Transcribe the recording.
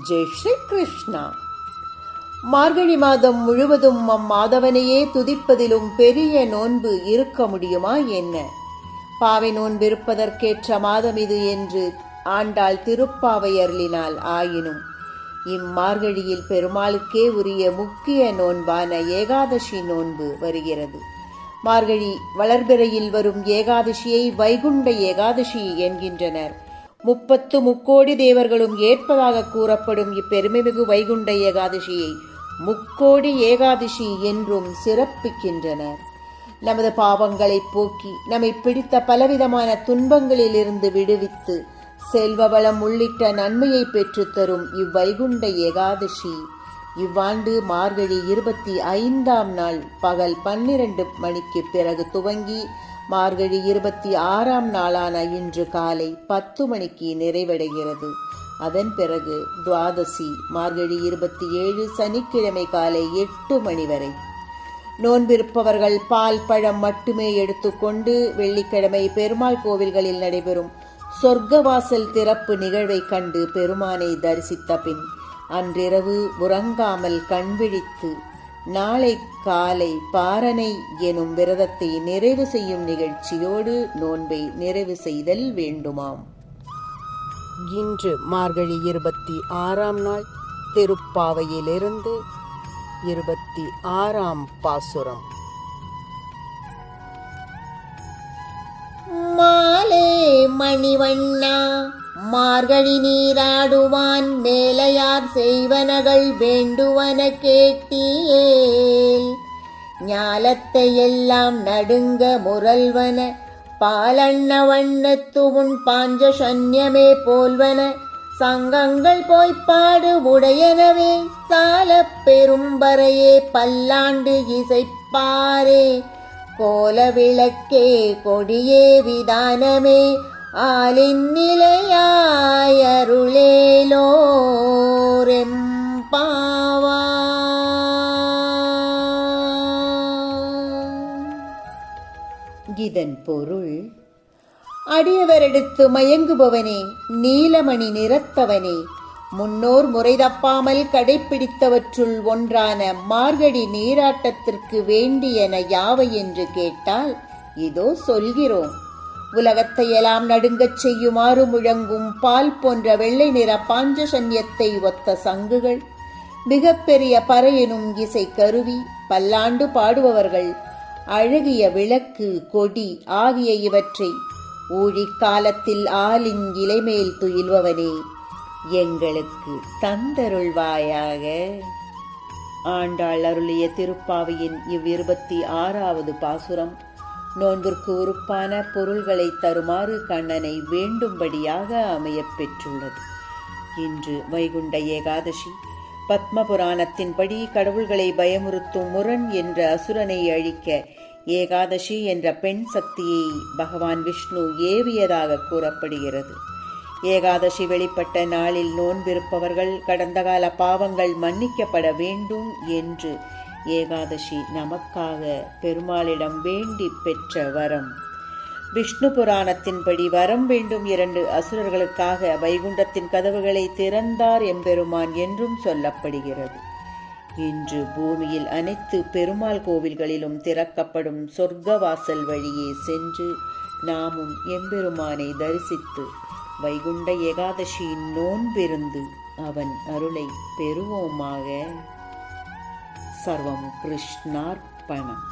ஜெய் ஸ்ரீ கிருஷ்ணா மார்கழி மாதம் முழுவதும் அம்மாதவனையே துதிப்பதிலும் பெரிய நோன்பு இருக்க முடியுமா என்ன? பாவை நோன்பிருப்பதற்கேற்ற மாதம் இது என்று ஆண்டாள் திருப்பாவை அருளினால் ஆயினும் இம்மார்கழியில் பெருமாளுக்கே உரிய முக்கிய நோன்பான ஏகாதசி நோன்பு வருகிறது. மார்கழி வளர்பிறையில் வரும் ஏகாதசியை வைகுண்ட ஏகாதசி என்கின்றனர். முப்பத்து முக்கோடி தேவர்களும் ஏற்பதாக கூறப்படும் இப்பெருமைமிகு வைகுண்ட ஏகாதசியை முக்கோடி ஏகாதசி என்றும் சிறப்பிக்கின்றனர். நமது பாவங்களை போக்கி நம்மை பிடித்த பலவிதமான துன்பங்களிலிருந்து விடுவித்து செல்வ வளம் உள்ளிட்ட நன்மையை பெற்றுத்தரும் இவ்வைகுண்ட ஏகாதசி. இவ்வாண்டு மார்கழி இருபத்தி ஐந்தாம் நாள் பகல் பன்னிரண்டு மணிக்கு பிறகு துவங்கி மார்கழி இருபத்தி ஆறாம் நாளான இன்று காலை பத்து மணிக்கு நிறைவடைகிறது. அதன் பிறகு துவாதசி மார்கழி இருபத்தி ஏழு சனிக்கிழமை காலை எட்டு மணி வரை. நோன்பிருப்பவர்கள் பால் பழம் மட்டுமே எடுத்துக்கொண்டு வெள்ளிக்கிழமை பெருமாள் கோவில்களில் நடைபெறும் சொர்க்கவாசல் திறப்பு நிகழ்வை கண்டு பெருமானை தரிசித்த பின் அன்றிரவு உறங்காமல் கண்விழித்து நாளை காலை பாரனை எனும் விரதத்தை நிறைவு செய்யும் நிகழ்ச்சியோடு நோன்பை நிறைவு செய்தல் வேண்டுமாம். இன்று மார்கழி இருபத்தி ஆறாம் நாள் திருப்பாவையிலிருந்து இருபத்தி ஆறாம் பாசுரம். மாலே மணிவண்ணா மார்கழி நீராடுவான் மேலையார் செய்வனகள் வேண்டுவன கேட்டியேல் ஞாலத்தை எல்லாம் நடுங்க முரல்வன பாலண்ண வண்ணத்து உன் பாஞ்ச சன்யமே போல்வன சங்கங்கள் போய்ப்பாடு உடையனவே சால பெரும்பறையே பல்லாண்டு இசைப்பாரே. கோல விளக்கே கொடியே விதானமே ஆலின் நிலைய இதன் பொருள். அடியவரெடுத்து மயங்குபவனே நீலமணி நிறத்தவனே முன்னோர் முறை தப்பாமல் கடைப்பிடித்தவற்றுள் ஒன்றான மார்கழி நீராட்டத்திற்கு வேண்டியன யாவை என்று கேட்டால் இதோ சொல்கிறோம். உலகத்தையெல்லாம் நடுங்கச் செய்யுமாறு முழங்கும் பால் போன்ற வெள்ளை நிற பாஞ்சசன்யத்தை ஒத்த சங்குகள் மிகப்பெரிய பறையனும் இசை கருவி பல்லாண்டு பாடுபவர்கள் அழகிய விளக்கு கொடி ஆகிய இவற்றை ஊழிக் காலத்தில் ஆலின் இலைமேல் துயில்பவனே எங்களுக்கு தந்தருள்வாயாக. ஆண்டாள் அருளிய திருப்பாவையின் இவ்விருபத்தி ஆறாவது பாசுரம் நோன்பிற்கு உறுப்பான பொருள்களை தருமாறு கண்ணனை வேண்டும்படியாக அமையப் பெற்றுள்ளது. இன்று வைகுண்ட ஏகாதசி பத்ம புராணத்தின்படி கடவுள்களை பயமுறுத்தும் முரண் என்ற அசுரனை அழிக்க ஏகாதசி என்ற பெண் சக்தியை பகவான் விஷ்ணு ஏவியதாக கூறப்படுகிறது. ஏகாதசி வெளிப்பட்ட நாளில் நோன்பிருப்பவர்கள் கடந்த கால பாவங்கள் மன்னிக்கப்பட வேண்டும் என்று ஏகாதசி நமக்காக பெருமாளிடம் வேண்டி பெற்ற வரம். விஷ்ணு புராணத்தின்படி வரம் வேண்டும் இரண்டு அசுரர்களுக்காக வைகுண்டத்தின் கதவுகளை திறந்தார் எம்பெருமான் என்றும் சொல்லப்படுகிறது. இன்று பூமியில் அனைத்து பெருமாள் கோவில்களிலும் திறக்கப்படும் சொர்க்கவாசல் வழியே சென்று நாமும் எம்பெருமானை தரிசித்து வைகுண்ட ஏகாதசியின் நோன்பிருந்து அவன் அருளை பெறுவோமாக. சர்வம் கிருஷ்ணார்ப்பணம்.